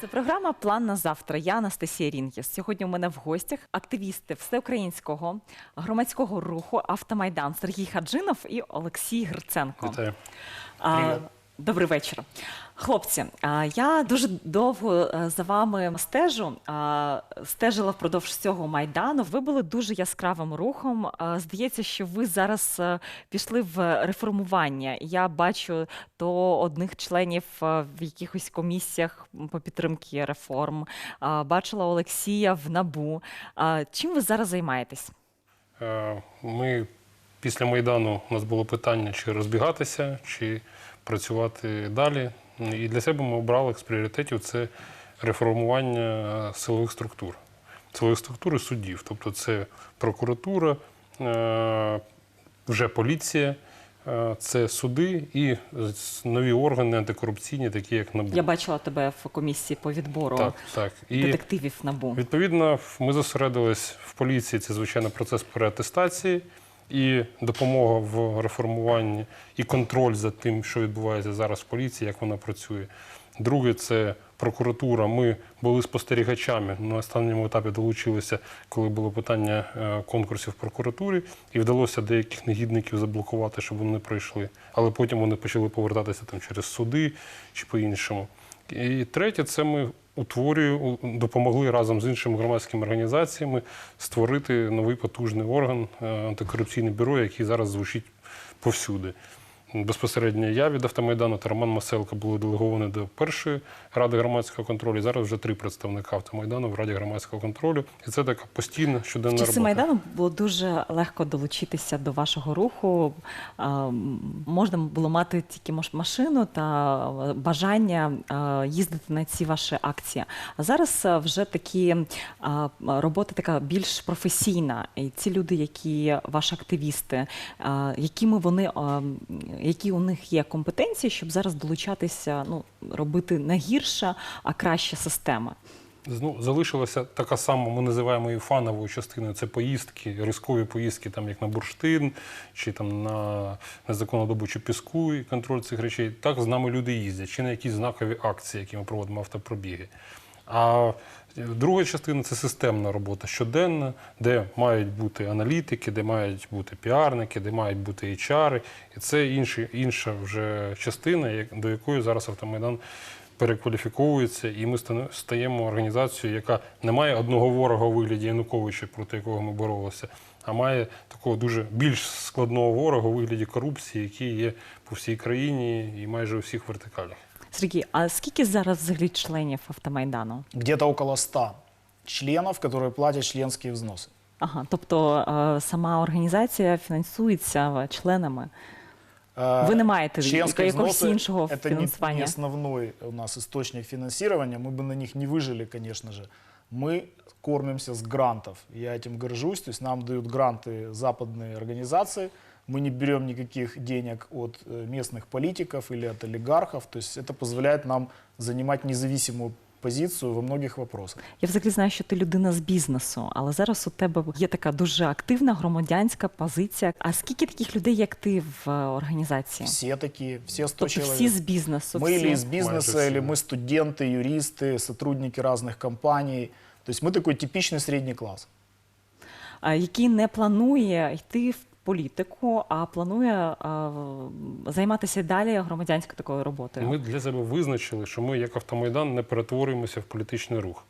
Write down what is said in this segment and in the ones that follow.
Це програма План на завтра. Я Анастасія Рінгіс. Сьогодні у мене в гостях активісти всеукраїнського громадського руху Автомайдан Сергій Хаджинов і Олексій Гриценко. Вітаю. А, Добрий вечір. Хлопці, я дуже довго е, за вами стежу, стежила впродовж цього майдану. Ви були дуже яскравим рухом. Здається, що ви зараз е, пішли в реформування. Я бачу то одних членів е, в якихось комісіях по підтримки реформ. Бачила Олексія в НАБУ. Чим ви зараз займаєтесь? Ми після Майдану у нас було питання, чи розбігатися, чи працювати далі. І для себе ми обрали з пріоритетів це реформування силових структур. Силових структур і суддів. Тобто це прокуратура, е, вже поліція, е, це суди і нові органи антикорупційні, такі як НАБУ. Я бачила тебе в комісії по відбору Так, так. І детективів НАБУ. Відповідно, ми зосередились в поліції. Це звичайно процес переатестації і допомога в реформуванні і контроль за тим, що відбувається зараз в поліції, як вона працює. Друге, це прокуратура. Ми були спостерігачами. На останньому етапі долучилися, коли було питання е, конкурсів в прокуратурі, і вдалося деяких негідників заблокувати, щоб вони пройшли. Але потім вони почали повертатися там через суди чи по-іншому. І третє, це ми утворюю, допомогли разом з іншими громадськими організаціями створити новий потужний орган е, антикорупційне бюро, який зараз звучить повсюди. Безпосередньо я від автомайдану та Роман Маселко були делеговані до першої ради громадського контролю. Зараз вже три представника автомайдану в раді громадського контролю. І це така постійна щоденна В часи робота. майдану було дуже легко долучитися до вашого руху. Можна було мати тільки машину та бажання їздити на ці ваші акції. А зараз вже такі робота така більш професійна. І ці люди, які ваші активісти, якими вони які у них є компетенції, щоб зараз долучатися, ну робити не гірша, а краща система. Ну, залишилася така сама, ми називаємо її фановою частиною. Це поїздки, рискові поїздки, там як на бурштин, чи там на незаконнодобучу піску і контроль цих речей. Так з нами люди їздять, чи на якісь знакові акції, які ми проводимо автопробіги. А друга частина це системна робота щоденна, де мають бути аналітики, де мають бути піарники, де мають бути HR. І це інші, інша вже частина, до якої зараз автомайдан перекваліфіковується, і ми стаємо організацією, яка не має одного ворога у вигляді Януковича, проти якого ми боролися, а має такого дуже більш складного ворога у вигляді корупції, який є по всій країні і майже у всіх вертикалях. Сергій, а скільки зараз взагалі членів автомайдану? где-то около 100 членов, которые платят членские взносы. Ага, тобто е, сама організація фінансується членами. Э, Ви не маєте Членские якогось взносы іншого это не, фінансування. не основной у нас источник финансирования. Мы бы на них не выжили, конечно же. Мы кормимся с грантов. Я этим горжусь. То есть нам дают гранты западные организации. Мы не берем никаких денег от э, местных политиков или от олигархов. То есть это позволяет нам занимать независимую позицию во многих вопросах. Я взагалі знаю, що ти людина з бізнесу, але зараз у тебе є така дуже активна громадянська позиція. А скільки таких людей, як ти в е, організації? Все такие, все 100 Тобто человек. всі з бізнесу, Мы всі. или из бизнеса, Майже или все. мы студенты, юристы, сотрудники разных компаний. То есть мы такой типичный средний класс. а, який не планує йти в політику, а планує а, займатися далі громадянською такою роботою. Ми для себе визначили, що ми, як автомайдан, не перетворюємося в політичний рух.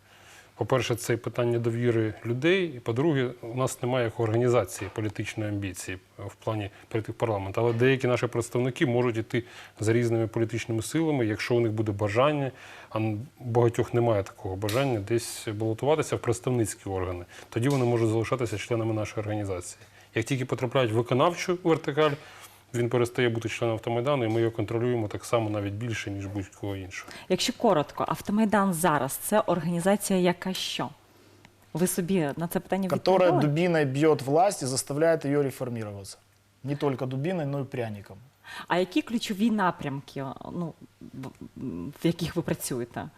По-перше, це питання довіри людей. І по-друге, у нас немає як організації політичної амбіції в плані перейти в парламент. Але деякі наші представники можуть йти за різними політичними силами, якщо у них буде бажання. А багатьох немає такого бажання десь балотуватися в представницькі органи. Тоді вони можуть залишатися членами нашої організації. Як тільки потрапляють в виконавчу вертикаль, він перестає бути членом автомайдану, і ми його контролюємо так само навіть більше, ніж будь-кого іншого. Якщо коротко, автомайдан зараз це організація, яка що? Ви собі на це питання Которая дубиной бьет власть и заставляет ее реформироваться. Не только дубиной, но и пряником. А які ключові напрямки, ну, в- в яких ви працюєте?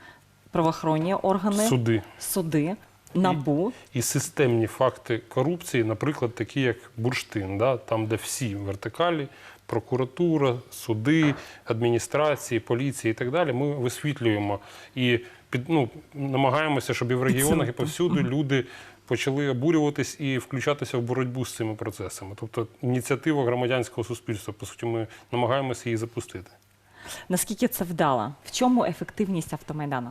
Правоохоронні органи, Суди. суди. Набу. і системні факти корупції, наприклад, такі як бурштин, да? там, де всі вертикалі, прокуратура, суди, адміністрації, поліції і так далі, ми висвітлюємо і під, ну, намагаємося, щоб і в регіонах, і повсюди люди почали обурюватись і включатися в боротьбу з цими процесами. Тобто ініціатива громадянського суспільства, по суті, ми намагаємося її запустити. Наскільки це вдало? В чому ефективність автомайдану?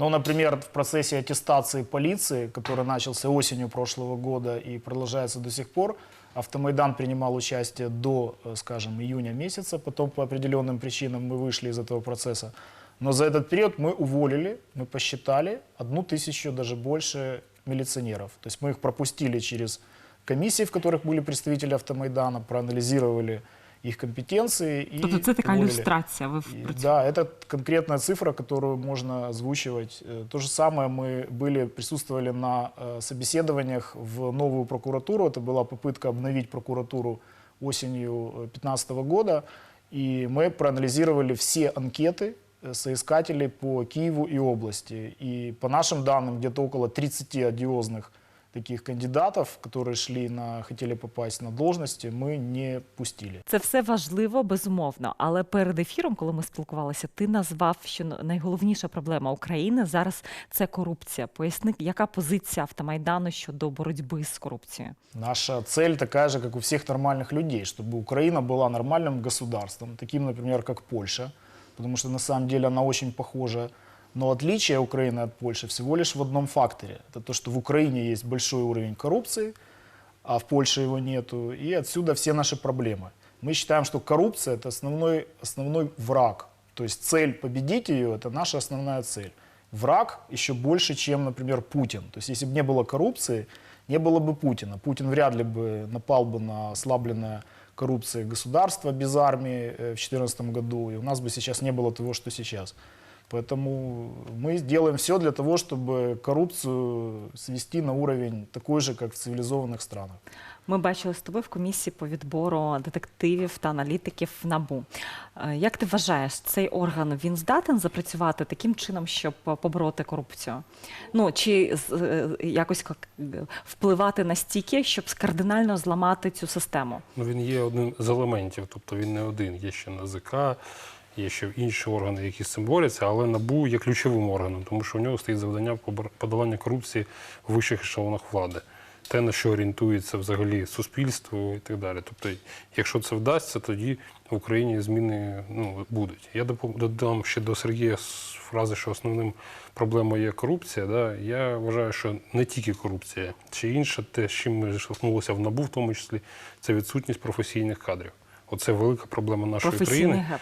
Ну, например, в процессе аттестации полиции, который начался осенью прошлого года и продолжается до сих пор, Автомайдан принимал участие до, э, скажем, июня месяца, потом по определенным причинам мы вышли из этого процесса. Но за этот период мы уволили, мы посчитали одну тысячу, даже больше милиционеров. То есть мы их пропустили через комиссии, в которых были представители Автомайдана, проанализировали их компетенции и Тобто це така уволили. люстрація. Ви И в Да, это конкретная цифра, которую можно озвучивать. Э, То же самое мы были, присутствовали на э, собеседованиях в новую прокуратуру. Это была попытка обновить прокуратуру осенью 2015 года. И мы проанализировали все анкеты э, соискателей по Киеву и области. И по нашим данным, где-то около 30 одиозных таких кандидатов, которые шли на, хотели попасть на должности, мы не пустили. Це все важливо, безумовно. Але перед ефіром, коли ми спілкувалися, ти назвав, що найголовніша проблема України зараз це корупція. Поясни, яка позиція автомайдану щодо боротьби з корупцією? Наша цель такая же, как у всех нормальных людей, чтобы Украина была нормальным государством, таким, например, как Польша, потому что на самом деле она очень похожа. Но отличие Украины от Польши всего лишь в одном факторе. Это то, что в Украине есть большой уровень коррупции, а в Польше его нету, и отсюда все наши проблемы. Мы считаем, что коррупция – это основной, основной враг. То есть цель победить ее – это наша основная цель. Враг еще больше, чем, например, Путин. То есть если бы не было коррупции, не было бы Путина. Путин вряд ли бы напал бы на ослабленное коррупцией государство без армии э, в 2014 году, и у нас бы сейчас не было того, что сейчас. Поэтому мы делаем все для того, чтобы коррупцию свести на уровень такой же, как в цивилизованных странах. Ми бачили з тобою в комісії по відбору детективів та аналітиків в НАБУ. Е, Як ти вважаєш, цей орган він здатен запрацювати таким чином, щоб е, побороти корупцію? Ну чи з- е, якось як, е, впливати настільки, щоб кардинально зламати цю систему? Ну, він є одним з елементів, тобто він не один. Є ще НАЗК, є ще інші органи, які з цим борються, але НАБУ є ключовим органом, тому що у нього стоїть завдання подолання корупції в вищих ешелонах влади. Те, на що орієнтується взагалі суспільство і так далі. Тобто, якщо це вдасться, тоді в Україні зміни ну, будуть. Я додам ще до Сергія фрази, що основним проблемою є корупція. Да? Я вважаю, що не тільки корупція, чи інше, те, з чим ми штовхнулися в НАБУ, в тому числі, це відсутність професійних кадрів. Оце велика проблема нашої країни. геп.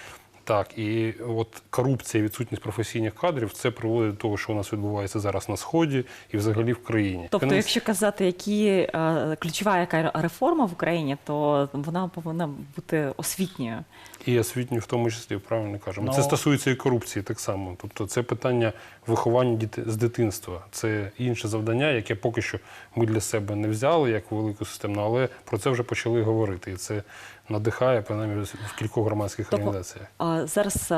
Так, і от корупція, відсутність професійних кадрів, це приводить до того, що у нас відбувається зараз на сході і взагалі в країні. Тобто, Кінець- якщо казати, які е, ключова яка реформа в Україні, то вона повинна бути освітньою. І освітню в тому числі, правильно кажемо. Ну- Це стосується і корупції так само. Тобто це питання виховання діти з дитинства. Це інше завдання, яке поки що ми для себе не взяли як велику систему, але про це вже почали говорити. І це надихає, принаймні, в кількох громадських Тобто, організаціях. А зараз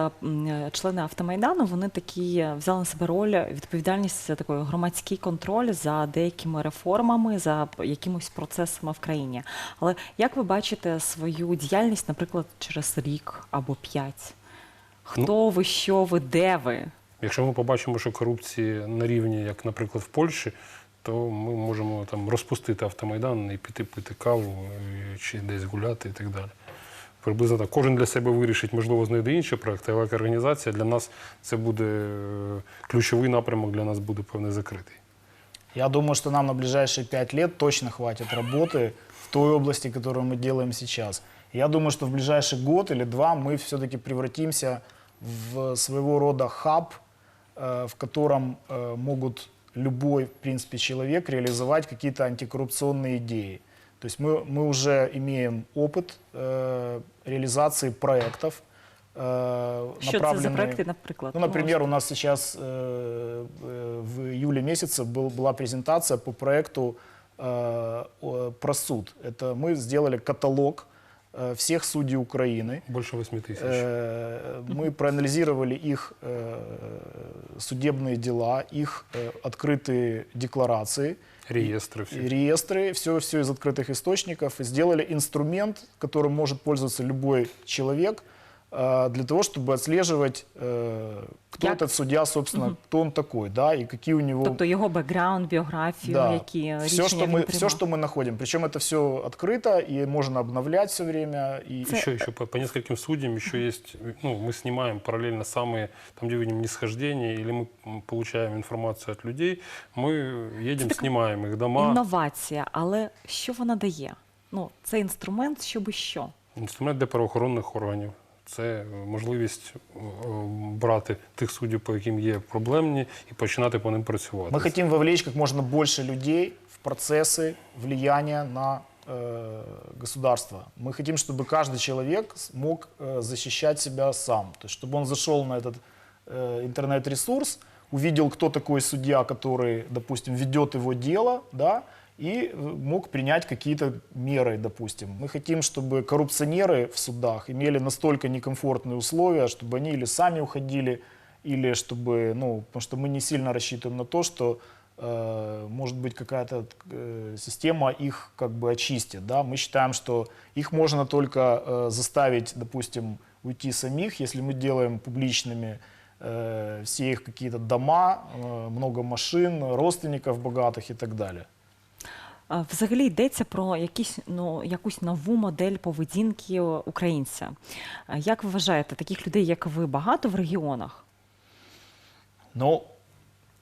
члени автомайдану вони такі е, взяли на себе роль відповідальність за такий громадський контроль за деякими реформами, за якимось процесами в країні. Але як ви бачите свою діяльність, наприклад, через рік або п'ять? Хто ви, що ви, де ви? Якщо ми побачимо, що корупції на рівні, як, наприклад, в Польщі, то ми можемо там розпустити автомайдан і піти пити каву і- чи десь гуляти і так далі. Приблизно так. Кожен для себе вирішить, можливо, знайде інші проекти, але як організація для нас це буде е, ключовий напрямок для нас буде певне закритий. Я думаю, что нам на ближайшие пять лет точно хватит работы в той области, которую мы делаем сейчас. Я думаю, что в ближайший год или два мы все-таки превратимся в своего рода хаб, э, в котором э, могут любой, в принципе, человек реализовать какие-то антикоррупционные идеи. То есть мы, мы уже имеем опыт э, реализации проектов, э, Що це за направленные- проекти, наприклад? ну, например, у нас сейчас э, э, в июле месяце был, была презентация по проекту э, о- про суд. Это мы сделали каталог э, всех судей Украины. Більше 8 тисяч. Э, Мы проанализировали их э, судебные дела, их э, открытые декларации, Реєстри всі. и реестры, все, все из открытых источников, и сделали инструмент, которым может пользоваться любой человек э, для того, чтобы отслеживать, э, кто Як- этот судья, собственно, кто он такой, да, и какие у него Тобто його бекграунд, біографію, які все, рішення что він мы, приймав. все, что мы находим. Причем это все открыто, и можно обновлять все время. И Еще, еще по, по нескольким судьям еще есть, ну, мы снимаем параллельно самые, там, где видим нисхождения, или мы м, получаем информацию от людей, мы едем, така снимаем их дома. Інновація, але що вона дає? Ну, це інструмент, щоб що? Інструмент для правоохоронних органів. Це е, можливість е, брати тих суддів, по яким є проблемні, і починати по ним працювати. мы хотим вовлечь как можно больше людей в процессы влияния на э, государство. Мы хотим, чтобы каждый человек смог э, защищать себя сам. То есть, чтобы он зашел на этот э, интернет-ресурс, увидел, кто такой судья, который, допустим, ведет его дело, да, и э, мог принять какие-то меры, допустим. Мы хотим, чтобы коррупционеры в судах имели настолько некомфортные условия, чтобы они или сами уходили, или чтобы, ну, потому что мы не сильно рассчитываем на то, что э, может быть какая-то э, система их как бы очистит, да. Мы считаем, что их можно только э, заставить, допустим, уйти самих, если мы делаем публичными э, все их какие-то дома, э, много машин, родственников богатых и так далее. А, Взагалі йдеться про якісь, ну, якусь нову модель поведінки українця. А Як ви вважаєте, таких людей, як ви, багато в регіонах? Но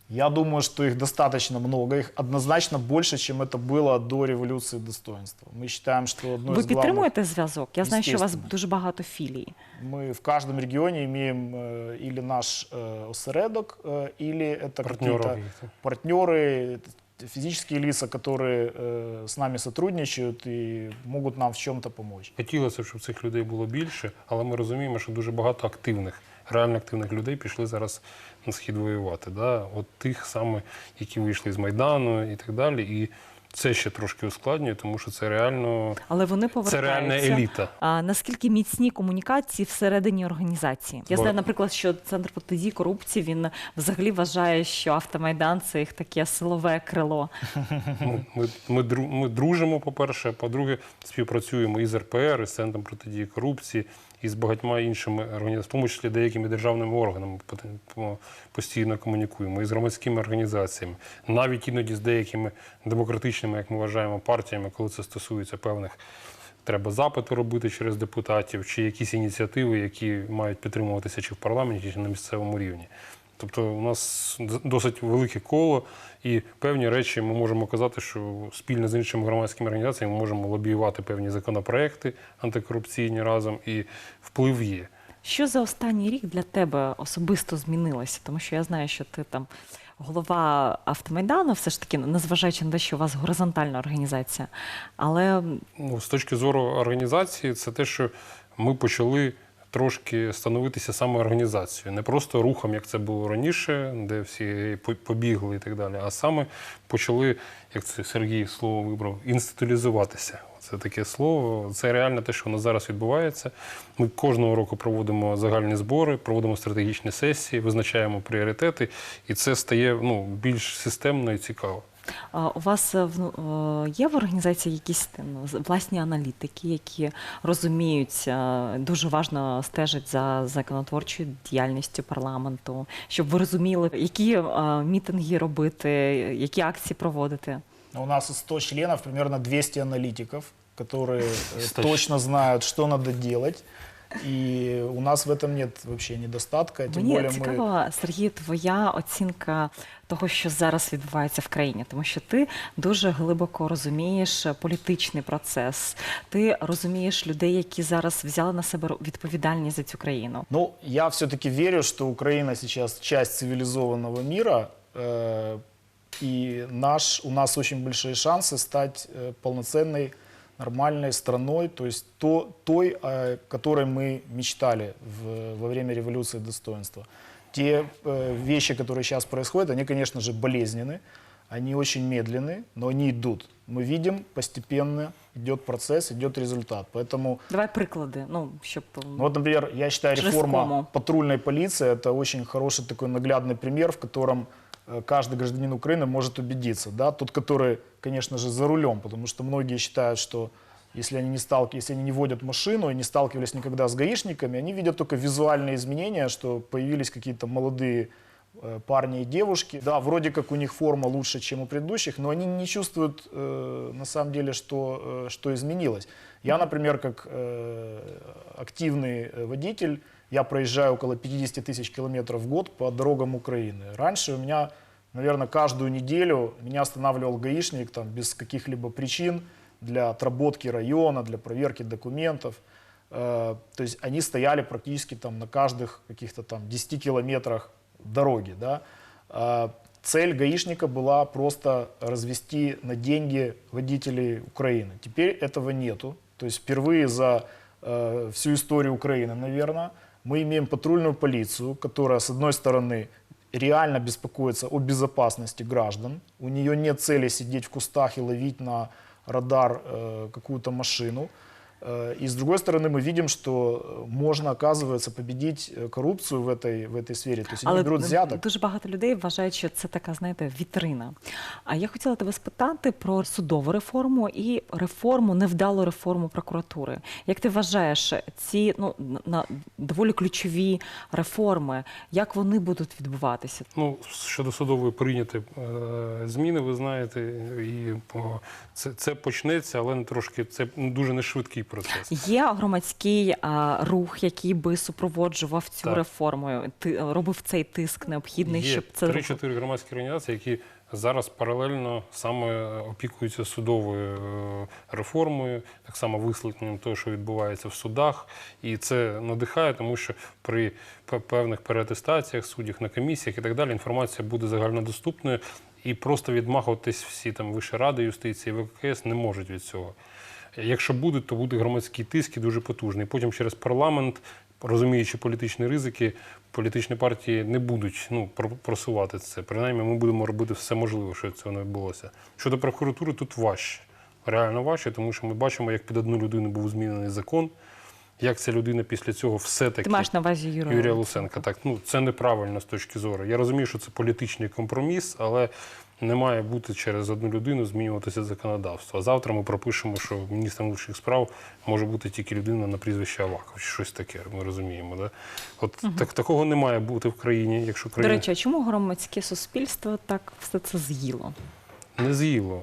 я думаю, что их достаточно много, их однозначно больше, чем это было до революции достоинства. Мы считаем, что одно ви из главных... підтримуєте зв'язок? Я знаю, що у вас Естественно. дуже багато філій. Мы в каждом регионе имеем э, или наш э, осередок, э, или это Партнеров какие-то их. партнеры, физические лица, которые э, с нами сотрудничают и могут нам в чем-то помочь. Хотілося, б, щоб цих людей було більше, але ми розуміємо, що дуже багато активних, реально активних людей пішли зараз на схід воювати. Да? От тих саме, які вийшли з Майдану і так далі. І це ще трошки ускладнює, тому що це реально Але вони це реальна еліта. А наскільки міцні комунікації всередині організації? Я Бо- знаю, наприклад, що центр протидії корупції він взагалі вважає, що автомайдан це їх таке силове крило. Ми, ми, ми, ми дружимо, по-перше. По-друге, співпрацюємо і з РПР, і з Центром протидії корупції, і з багатьма іншими організаціями, в тому числі деякими державними органами по- по- постійно комунікуємо, і з громадськими організаціями, навіть іноді з деякими демократичними, як ми вважаємо, партіями, коли це стосується певних. Треба запити робити через депутатів, чи якісь ініціативи, які мають підтримуватися чи в парламенті, чи на місцевому рівні. Тобто у нас досить велике коло, і певні речі ми можемо казати, що спільно з іншими громадськими організаціями ми можемо лобіювати певні законопроекти антикорупційні разом, і вплив є. Що за останній рік для тебе особисто змінилося? Тому що я знаю, що ти там голова автомайдану, все ж таки, незважаючи на те, що у вас горизонтальна організація. Але Ну, з точки зору організації, це те, що ми почали трошки становитися саме організацією, не просто рухом, як це було раніше, де всі по- побігли і так далі, а саме почали, як це Сергій слово вибрав, інституалізуватися. Це таке слово. Це реально те, що нас зараз відбувається. Ми кожного року проводимо загальні збори, проводимо стратегічні сесії, визначаємо пріоритети, і це стає ну, більш системно і цікаво. У вас е, в- е, є в організації якісь ну, власні аналітики, які розуміють, е, дуже важно стежать за законотворчою діяльністю парламенту, щоб ви розуміли, які е, мітинги робити, які акції проводити. У нас из 100 членов примерно 200 аналитиков, которые 100 точно знают, что надо делать. И у нас в этом нет вообще недостатка. Тем Мені более мы... цікаво, Сергій, твоя оцінка того, що зараз відбувається в країні, тому що ти дуже глибоко розумієш політичний процес. Ти розумієш людей, які зараз взяли на себе відповідальність за цю країну. Ну, я все-таки верю, что Украина сейчас часть цивилизованного мира, э, и наш, у нас очень большие шансы стать э, полноценной, нормальной страной, то есть то, той, о которой мы мечтали в- во время революции достоинства. Те э, вещи, которые сейчас происходят, они, конечно же, болезненны, они очень медленны, но они идут. Мы видим постепенное идет процесс, идет результат. Поэтому Давай приклади. Ну, щоб м, Ну, вот, например, я считаю, Через реформа кому? патрульной полиции – это очень хороший такой наглядный пример, в котором э, каждый гражданин Украины может убедиться. Да? Тот, который, конечно же, за рулем, потому что многие считают, что если они, не сталки... если они не водят машину и не сталкивались никогда с гаишниками, они видят только визуальные изменения, что появились какие-то молодые э, парни и девушки. Да, вроде как у них форма лучше, чем у предыдущих, но они не чувствуют э, на самом деле, что, э, что изменилось. Я, например, как э, активный э, водитель, я проезжаю около 50 тысяч километров в год по дорогам Украины. Раньше у меня, наверное, каждую неделю меня останавливал гаишник там, без каких-либо причин для отработки района, для проверки документов. Э, то есть они стояли практически там на каждых каких-то там 10 километрах дороги. Да? Э, Цель гаишника была просто развести на деньги водителей Украины. Теперь этого нету. То есть впервые за э, всю историю Украины, наверное, мы имеем патрульную полицию, которая, с одной стороны, реально беспокоится о безопасности граждан. У нее нет цели сидеть в кустах и ловить на радар э, какую-то машину. Э, И с другой стороны, мы видим, что э, можно, оказывается, победить э, коррупцию в этой, в этой сфере. То есть они Але берут взяток. дуже багато людей вважають, що це така, знаєте, вітрина. А я хотіла тебе спитати про судову реформу і реформу, невдалу реформу прокуратури. Як ти вважаєш, ці ну на доволі ключові реформи, як вони будуть відбуватися? Ну, щодо судової прийняти е, зміни, ви знаєте, і о, це, це почнеться, але не трошки це ну, дуже нешвидкий процес. Є громадський а, рух, який би супроводжував цю Так. реформу, ти робив цей тиск необхідний, Є щоб це 3-4 громадські організації, які зараз паралельно саме опікуються судовою е, реформою, так само висвітленням того, що відбувається в судах. І це надихає, тому що при певних переатестаціях суддів на комісіях і так далі інформація буде загальнодоступною. І просто відмахуватись всі там Вища ради юстиції, ВКС не можуть від цього. Якщо буде, то буде громадський тиск і дуже потужний. Потім через парламент, розуміючи політичні ризики, політичні партії не будуть ну, просувати це. Принаймні, ми будемо робити все можливе, щоб цього не відбулося. Щодо прокуратури, тут важче. Реально важче, тому що ми бачимо, як під одну людину був змінений закон, як ця людина після цього все-таки. ти маєш на увазі Юрія, Юрія Луценка. Так, ну це неправильно з точки зору. Я розумію, що це політичний компроміс, але не має бути через одну людину змінюватися законодавство. А завтра ми пропишемо, що міністром внутрішніх справ може бути тільки людина на прізвище Аваков, чи щось таке. Ми розуміємо. Да? От так, такого не має бути в країні, якщо До речі, а чому громадське суспільство так все це з'їло? не з'їло.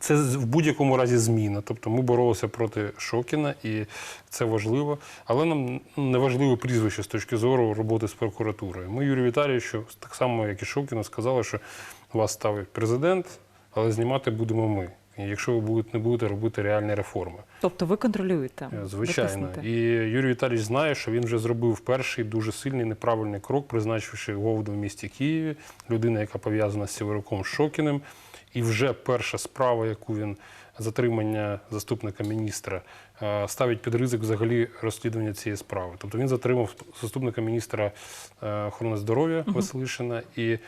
Це в будь-якому разі зміна. Тобто ми боролися проти Шокіна, і це важливо. Але нам не важливо прізвище з точки зору роботи з прокуратурою. Ми Юрію Віталійовичу, так само як і Шокіну, сказали, що вас ставить президент, але знімати будемо ми. Якщо ви будете, не будете робити реальні реформи. Тобто ви контролюєте? Е, Звичайно. І Юрій Віталійович знає, що він вже зробив перший дуже сильний неправильний крок, призначивши Говду в місті Києві, людина, яка пов'язана з Сівероком Шокіним. І вже перша справа, яку він затримання заступника міністра е, ставить під ризик взагалі розслідування цієї справи. Тобто він затримав заступника міністра е, охорони здоров'я Василишина і.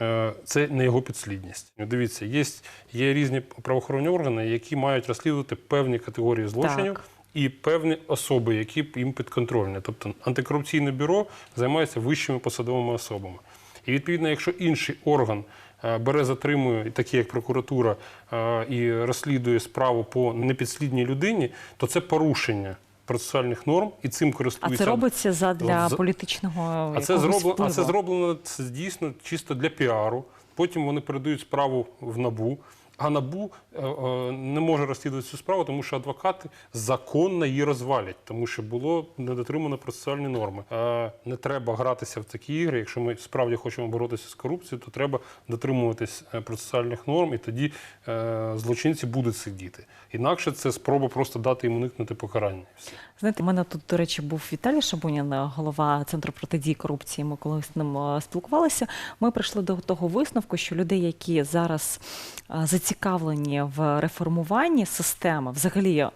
Е, Це не його підслідність. Дивіться, є, є різні правоохоронні органи, які мають розслідувати певні категорії злочинів Так. і певні особи, які їм підконтрольні. Тобто антикорупційне бюро займається вищими посадовими особами. І відповідно, якщо інший орган е, бере, затримує, такі як прокуратура, е, і розслідує справу по непідслідній людині, то це порушення процесуальних норм, і цим А користуються. це робиться задля За- політичного А це, зроблено, а це зроблено це дійсно чисто для піару. Потім вони передають справу в НАБУ. А НАБУ е, е, не може розслідувати цю справу, тому що адвокати законно її розвалять, тому що було недотримано процесуальні норми. Е, Не треба гратися в такі ігри. Якщо ми справді хочемо боротися з корупцією, то треба дотримуватись процесуальних норм, і тоді злочинці будуть сидіти. Інакше це спроба просто дати їм уникнути покарання. Знаєте, у мене тут, до речі, був Віталій Шабунін, голова Центру протидії корупції. Ми коли з ним спілкувалися. Ми прийшли до того висновку, що людей, які зараз зацікавлені зацікавлені в реформуванні системи, взагалі е,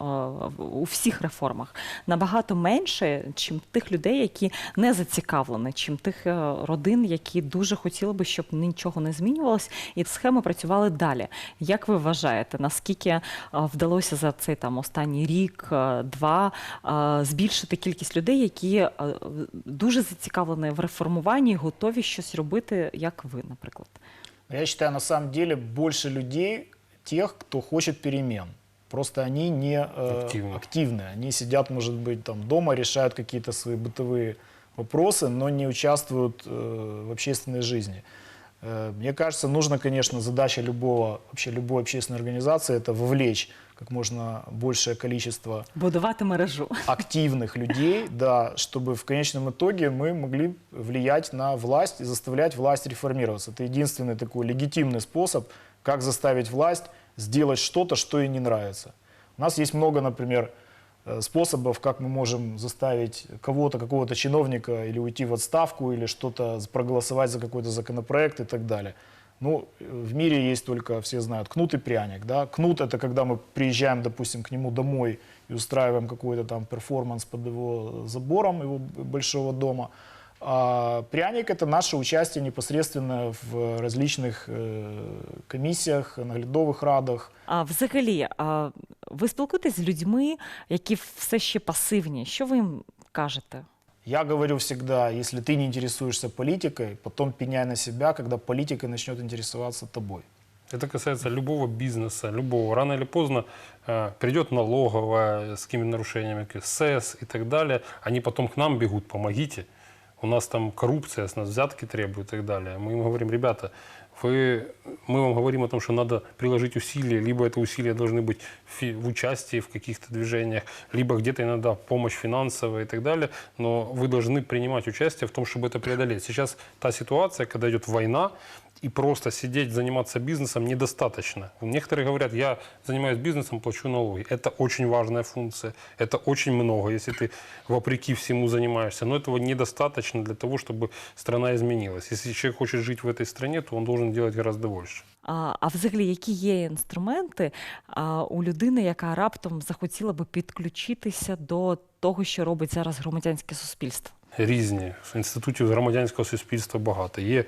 у всіх реформах, набагато менше, чим тих людей, які не зацікавлені, чим тих е, родин, які дуже хотіли би, щоб нічого не змінювалось, і схеми працювали далі. Як ви вважаєте, наскільки е, вдалося за цей там останній рік, два збільшити кількість людей, які дуже зацікавлені в реформуванні, і готові щось робити, як ви, наприклад? Я считаю, на самом деле больше людей, тех, кто хочет перемен. Просто они не э, Активны. активны. Они сидят, может быть, там дома, решают какие-то свои бытовые вопросы, но не участвуют э, в общественной жизни. Э, мне кажется, нужно, конечно, задача любого, вообще любой общественной организации – это вовлечь как можно большее количество Будувати мережу. активных людей, да, чтобы в конечном итоге мы могли влиять на власть и заставлять власть реформироваться. Это единственный такой легитимный способ, как заставить власть сделать что-то, что ей не нравится. У нас есть много, например, э, способов, как мы можем заставить кого-то, какого-то чиновника или уйти в отставку, или что-то проголосовать за какой-то законопроект и так далее. Ну, э, в мире есть только, все знают, кнут и пряник. Да? Кнут – это когда мы приезжаем, допустим, к нему домой и устраиваем какой-то там перформанс под его забором, его б- большого дома. А пряник – это наше участие непосредственно в различных э, комиссиях, наглядовых радах. А взагалі, а, ви спілкуєтесь з людьми, які все ще пасивні. Що ви їм кажете? Я говорю всегда, если ты не интересуешься политикой, потом пеняй на себя, когда политика начнет интересоваться тобой. Это касается любого бизнеса, любого. Рано или поздно э, придет налоговая с какими нарушениями, СЭС и так далее. Они потом к нам бегут, помогите. У нас там коррупция, с нас взятки требуют и так далее. Мы им говорим, ребята, вы, мы вам говорим о том, что надо приложить усилия, либо это усилия должны быть фи- в участии в каких-то движениях, либо где-то иногда помощь финансовая и так далее, но вы должны принимать участие в том, чтобы это преодолеть. Сейчас та ситуация, когда идет война, и просто сидеть, заниматься бизнесом недостаточно. Некоторые говорят, я занимаюсь бизнесом, плачу налоги. Это очень важная функция, это очень много, если ты вопреки всему занимаешься. Но этого недостаточно для того, чтобы страна изменилась. Если человек хочет жить в этой стране, то он должен делать гораздо больше. А, а взагалі, які є інструменти а, у людини, яка раптом захотіла би підключитися до того, що робить зараз громадянське суспільство? Різні. Інститутів громадянського суспільства багато. Є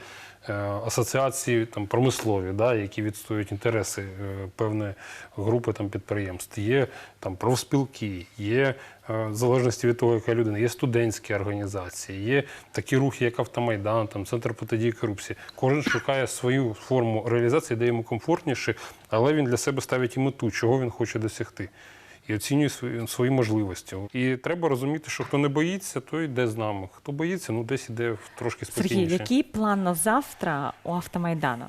е, асоціації там, промислові, да, які відстоюють інтереси е, певної групи там, підприємств. Є там, профспілки, є е, в залежності від того, яка людина, є студентські організації, є такі рухи, як Автомайдан, там, Центр протидії корупції. Кожен шукає свою форму реалізації, де йому комфортніше, але він для себе ставить і мету, чого він хоче досягти і оцінює свої, свої можливості. І треба розуміти, що хто не боїться, той йде з нами. Хто боїться, ну десь іде в трошки Сергій, спокійніше. який план на завтра у автомайдану?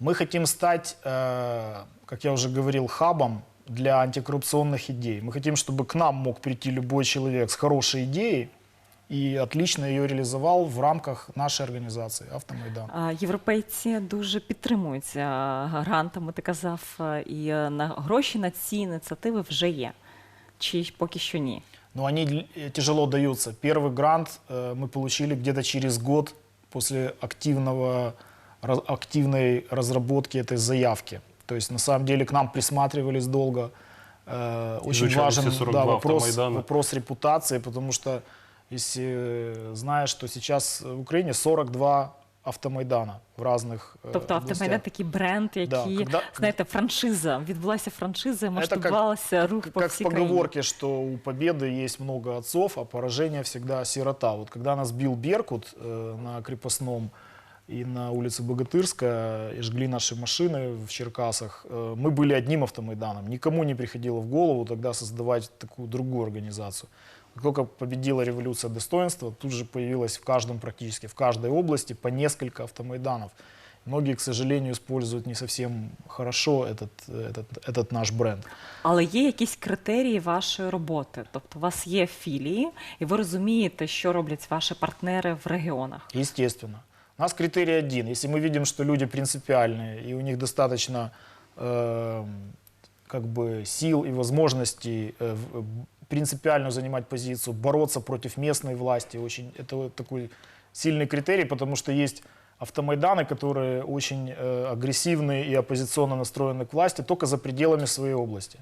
Мы хотим стать, э, как я уже говорил, хабом для антикоррупционных идей. Мы хотим, чтобы к нам мог прийти любой человек с хорошей идеей и отлично ее реализовал в рамках нашей организации «Автомайдан». А, Європейці дуже підтримують а, грантами, ти казав, а, і а, на гроші на ці ініціативи вже є. Чи поки що ні? Но они л- тяжело даются. Первый грант э, мы получили где-то через год после активного, раз- активной разработки этой заявки. То есть на самом деле к нам присматривались долго. Э, очень Изучали важен все 42 да, вопрос, автомайдана. вопрос репутации, потому что если э, знаешь, что сейчас в Украине 42 автомайдана в разных э, Тобто областях. автомайдан такий бренд, Да, який, когда- знаєте, франшиза. Відбулася франшиза, как- масштабувався рух по как в всій країні. поговорке, что у победы есть много отцов, а поражения всегда сирота. Вот когда нас бил Беркут э, на крепостном и на улице Богатырская, и жгли наши машины в Черкасах, э, мы были одним автомайданом. Никому не приходило в голову тогда создавать такую другую организацию. Как только победила революция достоинства, тут же появилось в каждом практически, в каждой области по несколько автомайданов. Многие, к сожалению, используют не совсем хорошо этот, этот, этот наш бренд. Але є якісь критерії вашої роботи. Тобто у вас є філії, і ви розумієте, що роблять ваші партнери в регіонах. Естественно. У нас критерий один. Если мы видим, что люди принципиальные, и у них достаточно э, как бы сил и возможностей э, в- принципиально занимать позицию, бороться против местной власти, очень, это вот такой сильный критерий, потому что есть автомайданы, которые очень э, агрессивные и оппозиционно настроены к власти, только за пределами своей области.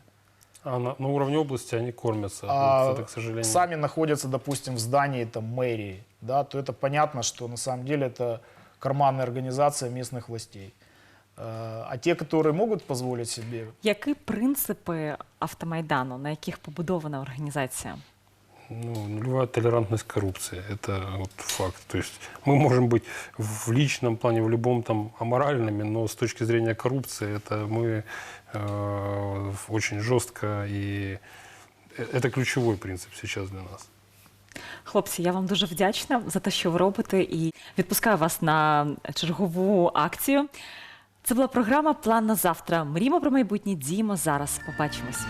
А на, на уровне области они кормятся. А Вот это, к сожалению. сами находятся, допустим, в здании там, мэрии, да, то это понятно, что на самом деле это карманная организация местных властей. Э, А те, которые могут позволить себе, Які принципи автомайдану, на яких побудована організація? Ну, нулевая толерантность к коррупции. Это вот факт. То есть мы можем быть в личном плане, в любом там аморальными, но с точки зрения коррупции это мы э, очень жестко и э- это ключевой принцип сейчас для нас. Хлопці, я вам дуже вдячна за те, що ви робите, і відпускаю вас на чергову акцію. Це була програма План на завтра. Мріємо про майбутнє, діємо зараз. Побачимось.